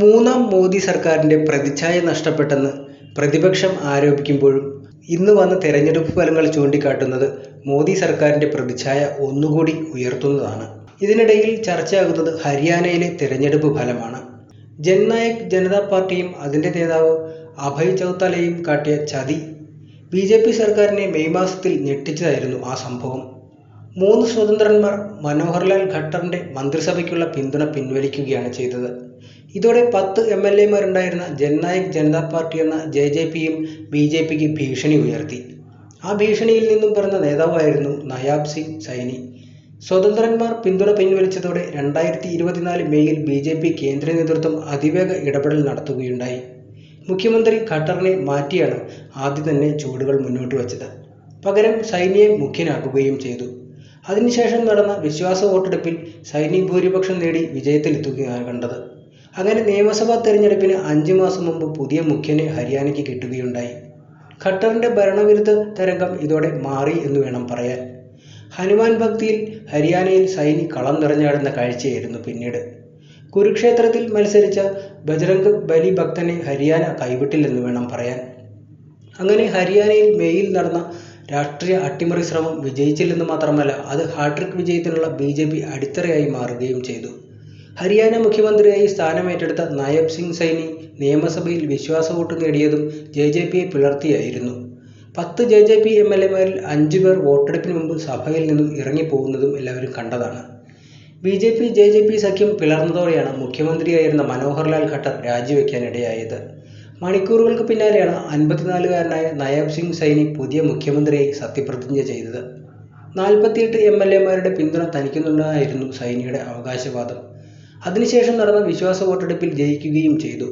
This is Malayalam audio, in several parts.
മൂന്നാം മോദി സർക്കാരിന്റെ പ്രതിച്ഛായ നഷ്ടപ്പെട്ടെന്ന് പ്രതിപക്ഷം ആരോപിക്കുമ്പോഴും ഇന്ന് വന്ന തെരഞ്ഞെടുപ്പ് ഫലങ്ങൾ ചൂണ്ടിക്കാട്ടുന്നത് മോദി സർക്കാരിന്റെ പ്രതിച്ഛായ ഒന്നുകൂടി ഉയർത്തുന്നതാണ്. ഇതിനിടയിൽ ചർച്ചയാകുന്നത് ഹരിയാനയിലെ തെരഞ്ഞെടുപ്പ് ഫലമാണ്. ജൻനായക് ജനതാ പാർട്ടിയും അതിന്റെ നേതാവ് അഭയ് ചൗത്താലയും കാട്ടിയ ചതി ബി ജെ പി സർക്കാരിനെ മെയ് മാസത്തിൽ ഞെട്ടിച്ചതായിരുന്നു ആ സംഭവം. മൂന്ന് സ്വതന്ത്രന്മാർ മനോഹർലാൽ ഖട്ടറിന്റെ മന്ത്രിസഭയ്ക്കുള്ള പിന്തുണ പിൻവലിക്കുകയാണ് ചെയ്തത്. ഇതോടെ പത്ത് എംഎൽഎമാരുണ്ടായിരുന്ന ജൻനായക് ജനതാ പാർട്ടി എന്ന ജെജെപിയും ബിജെപിക്ക് ഭീഷണി ഉയർത്തി. ആ ഭീഷണിയിൽ നിന്നും പിറന്ന നേതാവായിരുന്നു നയാബ് സിംഗ് സൈനി. സ്വതന്ത്രന്മാർ പിന്തുണ പിൻവലിച്ചതോടെ രണ്ടായിരത്തി ഇരുപത്തിനാല് മെയ്യിൽ ബിജെപി കേന്ദ്ര നേതൃത്വം അതിവേഗ ഇടപെടൽ നടത്തുകയുണ്ടായി. മുഖ്യമന്ത്രി ഖട്ടറിനെ മാറ്റിയാണ് ആദ്യം തന്നെ ചുവടുകൾ മുന്നോട്ട് വച്ചത്. പകരം സൈനിയെ മുഖ്യനാക്കുകയും ചെയ്തു. അതിനുശേഷം നടന്ന വിശ്വാസ വോട്ടെടുപ്പിൽ സൈനി ഭൂരിപക്ഷം നേടി വിജയത്തിലെത്തുകയാണ് കണ്ടത്. അങ്ങനെ നിയമസഭാ തെരഞ്ഞെടുപ്പിന് അഞ്ച് മാസം മുമ്പ് പുതിയ മുഖ്യനെ ഹരിയാനയ്ക്ക് കിട്ടുകയുണ്ടായി. ഖട്ടറിന്റെ ഭരണവിരുദ്ധ തരംഗം ഇതോടെ മാറി എന്ന് വേണം പറയാൻ. ഹനുമാൻ ഭക്തിയിൽ ഹരിയാനയിൽ സൈനി കളം നിറഞ്ഞാടുന്ന കാഴ്ചയായിരുന്നു പിന്നീട്. കുരുക്ഷേത്രത്തിൽ മത്സരിച്ച ബജരംഗ് ബലി ഭക്തനെ ഹരിയാന കൈവിട്ടില്ലെന്ന് വേണം പറയാൻ. അങ്ങനെ ഹരിയാനയിൽ മെയ്യിൽ നടന്ന രാഷ്ട്രീയ അട്ടിമറി ശ്രമം വിജയിച്ചില്ലെന്ന് മാത്രമല്ല അത് ഹാട്രിക് വിജയത്തിനുള്ള ബിജെപി അടിത്തറയായി മാറുകയും ചെയ്തു. ഹരിയാന മുഖ്യമന്ത്രിയായി സ്ഥാനമേറ്റെടുത്ത നായബ് സിംഗ് സൈനി നിയമസഭയിൽ വിശ്വാസ വോട്ട് നേടിയതും പിയെ പിളർത്തിയായിരുന്നു. പത്ത് J J P M L എംഎൽഎമാരിൽ അഞ്ചു പേർ വോട്ടെടുപ്പിന് മുമ്പ് സഭയിൽ നിന്നും ഇറങ്ങിപ്പോകുന്നതും എല്ലാവരും കണ്ടതാണ്. B J P J J P സഖ്യം പിളർന്നതോടെയാണ് മുഖ്യമന്ത്രിയായിരുന്ന മനോഹർലാൽ ഖട്ടർ രാജിവെക്കാനിടയായത് മണിക്കൂറുകൾക്ക് പിന്നാലെയാണ് അൻപത്തിനാലുകാരനായ നയാബ് സിംഗ് സൈനി പുതിയ മുഖ്യമന്ത്രിയായി സത്യപ്രതിജ്ഞ ചെയ്തത്. നാൽപ്പത്തിയെട്ട് എം എൽ എംഎൽഎമാരുടെ പിന്തുണ തനിക്കുന്നുണ്ടായിരുന്നു സൈനിയുടെ അവകാശവാദം. അതിനുശേഷം നടന്ന വിശ്വാസ വോട്ടെടുപ്പിൽ ജയിക്കുകയും ചെയ്തു.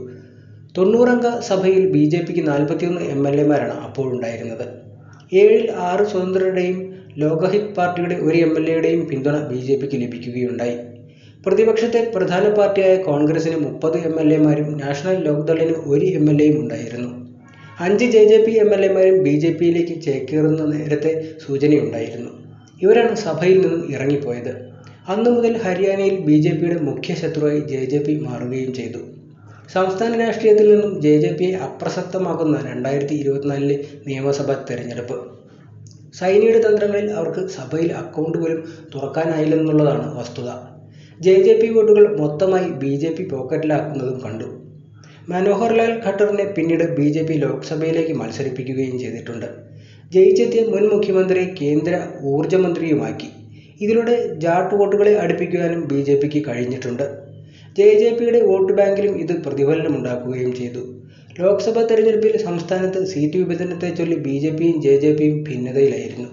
തൊണ്ണൂറംഗ സഭയിൽ ബി ജെ പിക്ക് നാൽപ്പത്തിയൊന്ന് എം എൽ എമാരാണ് അപ്പോഴുണ്ടായിരുന്നത്. ഏഴിൽ ആറ് സ്വതന്ത്രരുടെയും ലോകഹിത് പാർട്ടിയുടെ ഒരു എം എൽ എയുടെയും പിന്തുണ ബി ജെ പിക്ക് ലഭിക്കുകയുണ്ടായി. പ്രതിപക്ഷത്തെ പ്രധാന പാർട്ടിയായ കോൺഗ്രസിന് മുപ്പത് എം എൽ എംഎൽഎമാരും നാഷണൽ ലോക്ദളിന് ഒരു എം എൽ എയും ഉണ്ടായിരുന്നു. അഞ്ച് J J P M L എമാരും ബി ജെ പിയിലേക്ക് ചേക്കേറുന്ന നേരത്തെ സൂചനയുണ്ടായിരുന്നു. ഇവരാണ് സഭയിൽ നിന്നും ഇറങ്ങിപ്പോയത്. അന്നു മുതൽ ഹരിയാനയിൽ ബിജെപിയുടെ മുഖ്യ ശത്രുവായി ജെജെപി മാറുകയും ചെയ്തു. സംസ്ഥാന രാഷ്ട്രീയത്തിൽ നിന്നും ജെജെപിയെ അപ്രസക്തമാക്കുന്ന രണ്ടായിരത്തി ഇരുപത്തിനാലിലെ നിയമസഭാ തെരഞ്ഞെടുപ്പ്. സൈനിയുടെ തന്ത്രങ്ങളിൽ അവർക്ക് സഭയിൽ അക്കൗണ്ട് പോലും തുറക്കാനായില്ലെന്നുള്ളതാണ് വസ്തുത. ജെജെപി വോട്ടുകൾ മൊത്തമായി ബിജെപി പോക്കറ്റിലാക്കുന്നതും കണ്ടു. മനോഹർ ലാൽ ഖട്ടറിനെ പിന്നീട് ബിജെപി ലോക്സഭയിലേക്ക് മത്സരിപ്പിക്കുകയും ചെയ്തിട്ടുണ്ട്. ജയിച്ചെത്തിയ മുൻ മുഖ്യമന്ത്രി കേന്ദ്ര ഊർജ മന്ത്രിയുമാക്കി. ഇതിലൂടെ ജാട്ട് വോട്ടുകളെ അടുപ്പിക്കുവാനും ബിജെപിക്ക് കഴിഞ്ഞിട്ടുണ്ട്. ജെജെപിയുടെ വോട്ട് ബാങ്കിലും ഇത് പ്രതിഫലനമുണ്ടാക്കുകയും ചെയ്തു. ലോക്സഭാ തെരഞ്ഞെടുപ്പിൽ സംസ്ഥാനത്ത് സീറ്റ് വിഭജനത്തെച്ചൊല്ലി ബിജെപിയും ജെജെപിയും ഭിന്നതയിലായിരുന്നു.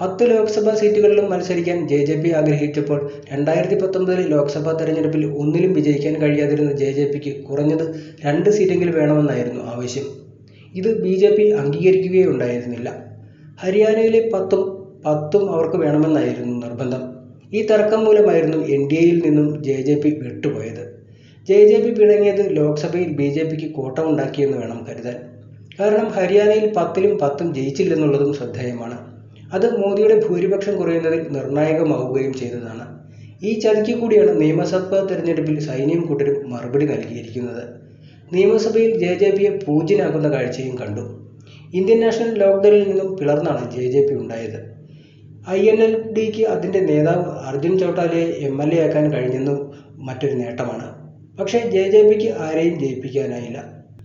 പത്ത് ലോക്സഭാ സീറ്റുകളിലും മത്സരിക്കാൻ ജെജെപി ആഗ്രഹിച്ചപ്പോൾ രണ്ടായിരത്തി പത്തൊമ്പതിലെ ലോക്സഭാ തെരഞ്ഞെടുപ്പിൽ ഒന്നിലും വിജയിക്കാൻ കഴിയാതിരുന്ന ജെജെപിക്ക് കുറഞ്ഞത് രണ്ട് സീറ്റെങ്കിലും വേണമെന്നായിരുന്നു ആവശ്യം. ഇത് ബിജെപി അംഗീകരിക്കുകയുണ്ടായിരുന്നില്ല. ഹരിയാനയിലെ പത്തും പത്തും അവർക്ക് വേണമെന്നായിരുന്നു നിർബന്ധം. ഈ തർക്കം മൂലമായിരുന്നു എൻഡിഎയിൽ നിന്നും ജെജെപി വിട്ടുപോയത്. ജെജെപി പിണങ്ങിയത് ലോക്സഭയിൽ ബിജെപിക്ക് കോട്ടമുണ്ടാക്കിയെന്ന് വേണം കരുതാൻ. കാരണം ഹരിയാനയിൽ പത്തിലും പത്തും ജയിച്ചില്ലെന്നുള്ളതും ശ്രദ്ധേയമാണ്. അത് മോദിയുടെ ഭൂരിപക്ഷം കുറയുന്നതിൽ നിർണായകമാവുകയും ചെയ്തതാണ്. ഈ ചതിക്ക് കൂടിയാണ് നിയമസഭാ തെരഞ്ഞെടുപ്പിൽ സൈന്യം കൂട്ടരും മറുപടി നൽകിയിരിക്കുന്നത്. നിയമസഭയിൽ ജെ ജെ പിയെ പൂജ്യനാക്കുന്ന കാഴ്ചയും കണ്ടു. ഇന്ത്യൻ നാഷണൽ ലോക്ദളിൽ നിന്നും പിളർന്നാണ് ജെ ജെ പി ഉണ്ടായത്. ഐഎൻഎൽഡിക്ക് അതിന്റെ നേതാവ് അർജുൻ ചൗട്ടാലയെ MLA ആക്കാൻ കഴിഞ്ഞെന്നും മറ്റൊരു നേട്ടമാണ്. പക്ഷേ ജെ ജെ പിക്ക് ആരെയും ജയിപ്പിക്കാനായില്ല.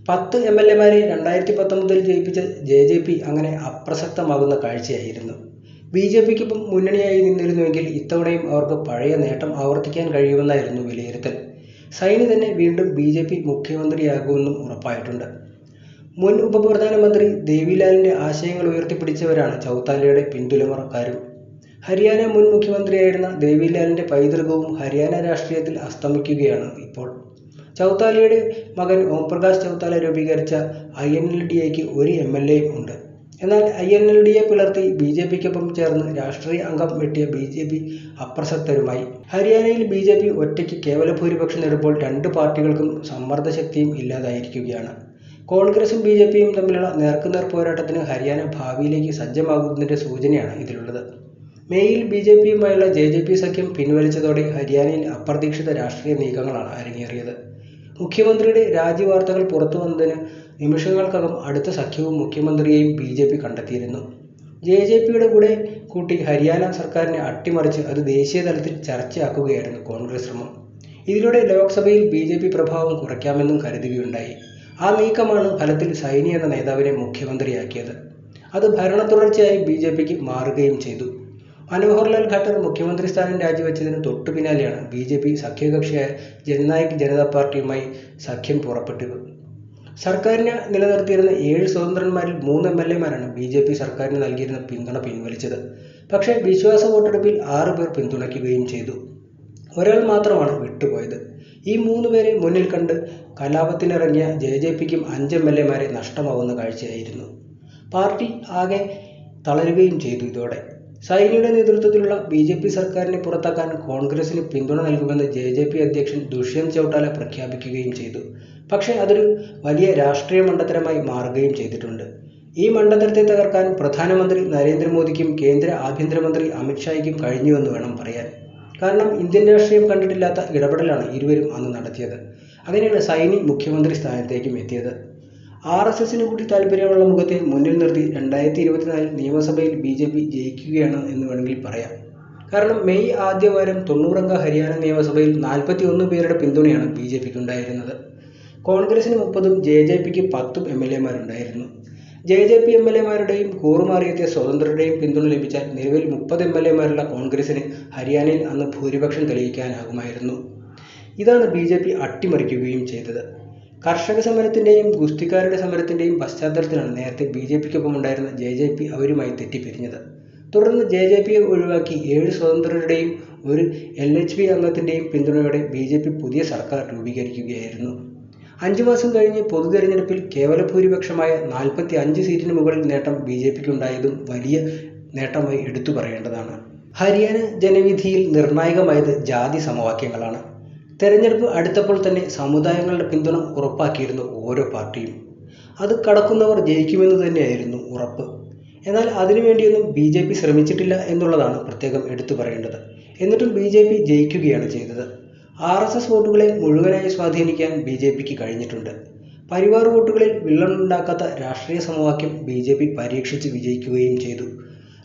പത്ത് എം എൽ എമാരെ രണ്ടായിരത്തി പത്തൊമ്പതിൽ ജയിപ്പിച്ച ജെ ജെ പി അങ്ങനെ അപ്രസക്തമാകുന്ന കാഴ്ചയായിരുന്നു. ബി ജെ ബിജെപിക്കൊപ്പം മുന്നണിയായി നിന്നിരുന്നുവെങ്കിൽ ഇത്തവണയും അവർക്ക് പഴയ നേട്ടം ആവർത്തിക്കാൻ കഴിയുമെന്നായിരുന്നു വിലയിരുത്തൽ. സൈനി തന്നെ വീണ്ടും ബി ജെ പി മുഖ്യമന്ത്രിയാകുമെന്നും ഉറപ്പായിട്ടുണ്ട്. മുൻ ഉപപ്രധാനമന്ത്രി ദേവിലാലിന്റെ ആശയങ്ങൾ ഉയർത്തിപ്പിടിച്ചവരാണ് ചൗത്താലയുടെ പിൻതലമുറക്കാരും. ഹരിയാന മുൻ മുഖ്യമന്ത്രിയായിരുന്ന ദേവിലാലിന്റെ പൈതൃകവും ഹരിയാന രാഷ്ട്രീയത്തിൽ അസ്തമിക്കുകയാണ് ഇപ്പോൾ. ചൗത്താലയുടെ മകൻ ഓംപ്രകാശ് ചൗത്താല രൂപീകരിച്ച ഐഎൻഎൽഡിഎക്ക് ഒരു എംഎൽഎയും ഉണ്ട്. എന്നാൽ ഐഎൻഎൽഡിയെ പിളർത്തി ബിജെപിക്കൊപ്പം ചേർന്ന് രാഷ്ട്രീയ അംഗം വെട്ടിയ ബിജെപി അപ്രസക്തരുമായി. ഹരിയാനയിൽ ബിജെപി ഒറ്റയ്ക്ക് കേവല ഭൂരിപക്ഷം നേടുമ്പോൾ രണ്ട് പാർട്ടികൾക്കും സമ്മർദ്ദശക്തിയും ഇല്ലാതായിരിക്കുകയാണ്. കോൺഗ്രസും ബിജെപിയും തമ്മിലുള്ള നേർക്കുനേർ പോരാട്ടത്തിന് ഹരിയാന ഭാവിയിലേക്ക് സജ്ജമാകുന്നതിന്റെ സൂചനയാണ് ഇതിലുള്ളത്. മെയ്യിൽ ബിജെപിയുമായുള്ള ജെജെപി സഖ്യം പിൻവലിച്ചതോടെ ഹരിയാനയിൽ അപ്രതീക്ഷിത രാഷ്ട്രീയ നീക്കങ്ങളാണ് അരങ്ങേറിയത്. മുഖ്യമന്ത്രിയുടെ രാജി വാർത്തകൾ പുറത്തു വന്നതിന് നിമിഷങ്ങൾക്കകം അടുത്ത സഖ്യവും മുഖ്യമന്ത്രിയെയും ബി ജെ പി കണ്ടെത്തിയിരുന്നു ജെ ജെ പിയുടെ കൂടെ കൂട്ടി ഹരിയാന സർക്കാരിനെ അട്ടിമറിച്ച് അത് ദേശീയ തലത്തിൽ ചർച്ചയാക്കുകയായിരുന്നു കോൺഗ്രസ് ശ്രമം ഇതിലൂടെ ലോക്സഭയിൽ ബി ജെ പി പ്രഭാവം കുറയ്ക്കാമെന്നും കരുതുകയുണ്ടായി ആ നീക്കമാണ് ഫലത്തിൽ സൈനി എന്ന നേതാവിനെ മുഖ്യമന്ത്രിയാക്കിയത്. അത് ഭരണ തുടർച്ചയായി ബി ജെ പിക്ക് മാറുകയും ചെയ്തു. മനോഹർലാൽ ഖട്ടർ മുഖ്യമന്ത്രി സ്ഥാനം രാജിവെച്ചതിന് തൊട്ടു പിന്നാലെയാണ് ബി ജെ പി സഖ്യകക്ഷിയായ ജനനായക് ജനതാ പാർട്ടിയുമായി സഖ്യം പുറപ്പെട്ടത്. സർക്കാരിനെ നിലനിർത്തിയിരുന്ന ഏഴ് സ്വതന്ത്രന്മാരിൽ മൂന്ന് എം എൽ എമാരാണ് ബി ജെ പി സർക്കാരിന് നൽകിയിരുന്ന പിന്തുണ പിൻവലിച്ചത്. പക്ഷേ വിശ്വാസ വോട്ടെടുപ്പിൽ ആറ് പേർ പിന്തുണയ്ക്കുകയും ചെയ്തു. ഒരാൾ മാത്രമാണ് വിട്ടുപോയത്. ഈ മൂന്ന് പേരെ മുന്നിൽ കണ്ട് കലാപത്തിനിറങ്ങിയ ജെ ജെ പിക്കും അഞ്ച് എം എൽ എമാരെ നഷ്ടമാവുന്ന കാഴ്ചയായിരുന്നു. പാർട്ടി ആകെ തളരുകയും ചെയ്തു ഇതോടെ. സൈനിയുടെ നേതൃത്വത്തിലുള്ള ബി ജെ പി സർക്കാരിനെ പുറത്താക്കാൻ കോൺഗ്രസിന് പിന്തുണ നൽകുമെന്ന് ജെ ജെ പി അധ്യക്ഷൻ ദുഷ്യന്ത് ചൗട്ടാല പ്രഖ്യാപിക്കുകയും ചെയ്തു. പക്ഷേ അതൊരു വലിയ രാഷ്ട്രീയ മണ്ടത്തരമായി മാറുകയും ചെയ്തിട്ടുണ്ട്. ഈ മണ്ടത്തരത്തെ തകർക്കാൻ പ്രധാനമന്ത്രി നരേന്ദ്രമോദിക്കും കേന്ദ്ര ആഭ്യന്തരമന്ത്രി അമിത്ഷായ്ക്കും കഴിഞ്ഞുവെന്ന് വേണം പറയാൻ. കാരണം ഇന്ത്യൻ രാഷ്ട്രീയം കണ്ടിട്ടില്ലാത്ത ഇടപെടലാണ് ഇരുവരും അന്ന് നടത്തിയത്. അങ്ങനെയാണ് സൈനി മുഖ്യമന്ത്രി സ്ഥാനത്തേക്കും എത്തിയത്. ആർ എസ് എസിന് കൂടി താല്പര്യമുള്ള മുഖത്തെ മുന്നിൽ നിർത്തി രണ്ടായിരത്തി ഇരുപത്തിനാലിൽ നിയമസഭയിൽ ബി ജെ പി ജയിക്കുകയാണ് എന്ന് വേണമെങ്കിൽ പറയാം. കാരണം മെയ് ആദ്യ വാരം തൊണ്ണൂറംഗ ഹരിയാന നിയമസഭയിൽ നാൽപ്പത്തി ഒന്ന് പേരുടെ പിന്തുണയാണ് ബി ജെ പിക്ക് ഉണ്ടായിരുന്നത് കോൺഗ്രസിന് മുപ്പതും ജെ ജെ പിക്ക് പത്തും M L എമാരുണ്ടായിരുന്നു J J P M L എമാരുടെയും കൂറുമാറിയെത്തിയ സ്വതന്ത്രരുടെയും പിന്തുണ ലഭിച്ചാൽ നിലവിൽ മുപ്പത് എം എൽ എമാരുള്ള കോൺഗ്രസിന് ഹരിയാനയിൽ അന്ന് ഭൂരിപക്ഷം തെളിയിക്കാനാകുമായിരുന്നു. ഇതാണ് ബി ജെ പി അട്ടിമറിക്കുകയും ചെയ്തത്. കർഷക സമരത്തിന്റെയും ഗുസ്തിക്കാരുടെ സമരത്തിന്റെയും പശ്ചാത്തലത്തിലാണ് നേരത്തെ ബി ജെ പിക്കൊപ്പം ഉണ്ടായിരുന്ന ജെ ജെ പി അവരുമായി തെറ്റിപ്പിരിഞ്ഞത്. തുടർന്ന് ജെ ജെ പിയെ ഒഴിവാക്കി ഏഴ് സ്വതന്ത്രരുടെയും ഒരു എൽ എച്ച് പി അംഗത്തിന്റെയും പിന്തുണയോടെ ബി ജെ പി പുതിയ സർക്കാർ രൂപീകരിക്കുകയായിരുന്നു. അഞ്ചു മാസം കഴിഞ്ഞ് പൊതു തെരഞ്ഞെടുപ്പിൽ കേവല ഭൂരിപക്ഷമായ നാൽപ്പത്തി അഞ്ച് സീറ്റിന് മുകളിൽ നേട്ടം ബി ജെ പിക്ക് ഉണ്ടായതും വലിയ നേട്ടമായി എടുത്തു പറയേണ്ടതാണ്. ഹരിയാന ജനവിധിയിൽ നിർണായകമായത് ജാതി സമവാക്യങ്ങളാണ്. തെരഞ്ഞെടുപ്പ് അടുത്തപ്പോൾ തന്നെ സമുദായങ്ങളുടെ പിന്തുണ ഉറപ്പാക്കിയിരുന്നു ഓരോ പാർട്ടിയും. അത് കടക്കുന്നവർ ജയിക്കുമെന്ന് തന്നെയായിരുന്നു ഉറപ്പ്. എന്നാൽ അതിനുവേണ്ടിയൊന്നും ബി ജെ പി ശ്രമിച്ചിട്ടില്ല എന്നുള്ളതാണ് പ്രത്യേകം എടുത്തു പറയേണ്ടത്. എന്നിട്ടും ബി ജെ പി ജയിക്കുകയാണ് ചെയ്തത്. ആർ എസ് എസ് വോട്ടുകളെ മുഴുവനായി സ്വാധീനിക്കാൻ ബി ജെ പിക്ക് കഴിഞ്ഞിട്ടുണ്ട്. പരിവാർ വോട്ടുകളിൽ വിള്ളലുണ്ടാക്കാത്ത രാഷ്ട്രീയ സമവാക്യം ബി ജെ പി പരീക്ഷിച്ച് വിജയിക്കുകയും ചെയ്തു.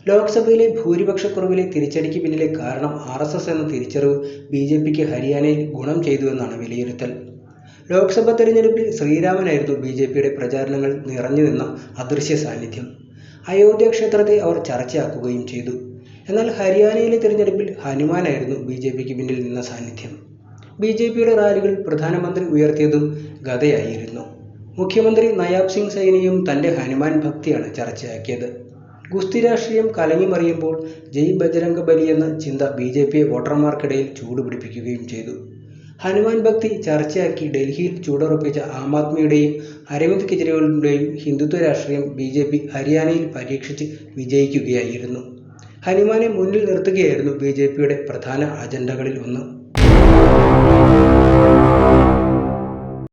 ലോക്സഭയിലെ ഭൂരിപക്ഷക്കുറവിലെ തിരിച്ചടിക്ക് പിന്നിലെ കാരണം ആർ എസ് എസ് എന്ന തിരിച്ചറിവ് ബി ജെ പിക്ക് ഹരിയാനയിൽ ഗുണം ചെയ്തുവെന്നാണ് വിലയിരുത്തൽ. ലോക്സഭാ തെരഞ്ഞെടുപ്പിൽ ശ്രീരാമനായിരുന്നു ബി ജെ പിയുടെ പ്രചാരണങ്ങൾ നിറഞ്ഞു നിന്ന അദൃശ്യ സാന്നിധ്യം. അയോധ്യ ക്ഷേത്രത്തെ അവർ ചർച്ചയാക്കുകയും ചെയ്തു. എന്നാൽ ഹരിയാനയിലെ തിരഞ്ഞെടുപ്പിൽ ഹനുമാനായിരുന്നു ബി ജെ പിക്ക് പിന്നിൽ നിന്ന സാന്നിധ്യം. ബി ജെ പിയുടെ റാലികൾ പ്രധാനമന്ത്രി ഉയർത്തിയതും ഗതയായിരുന്നു. മുഖ്യമന്ത്രി നയാബ് സിംഗ് സൈനിയും തന്റെ ഹനുമാൻ ഭക്തിയാണ് ചർച്ചയാക്കിയത്. ഗുസ്തി രാഷ്ട്രീയം കലങ്ങിമറിയുമ്പോൾ ജയ് ബജരംഗ ബലി എന്ന ചിന്ത ബി ജെ പി വോട്ടർമാർക്കിടയിൽ ചൂടുപിടിപ്പിക്കുകയും ചെയ്തു. ഹനുമാൻ ഭക്തി ചർച്ചയാക്കി ഡൽഹിയിൽ ചൂടുറപ്പിച്ച ആം ആദ്മിയുടെയും അരവിന്ദ് കെജ്രിവാളിന്റെയും ഹിന്ദുത്വ രാഷ്ട്രീയം ബി ജെ പി ഹരിയാനയിൽ പരീക്ഷിച്ച് വിജയിക്കുകയായിരുന്നു. ഹനുമാനെ മുന്നിൽ നിർത്തുകയായിരുന്നു ബി ജെ പിയുടെ പ്രധാന അജണ്ടകളിൽ ഒന്ന്. Thank you.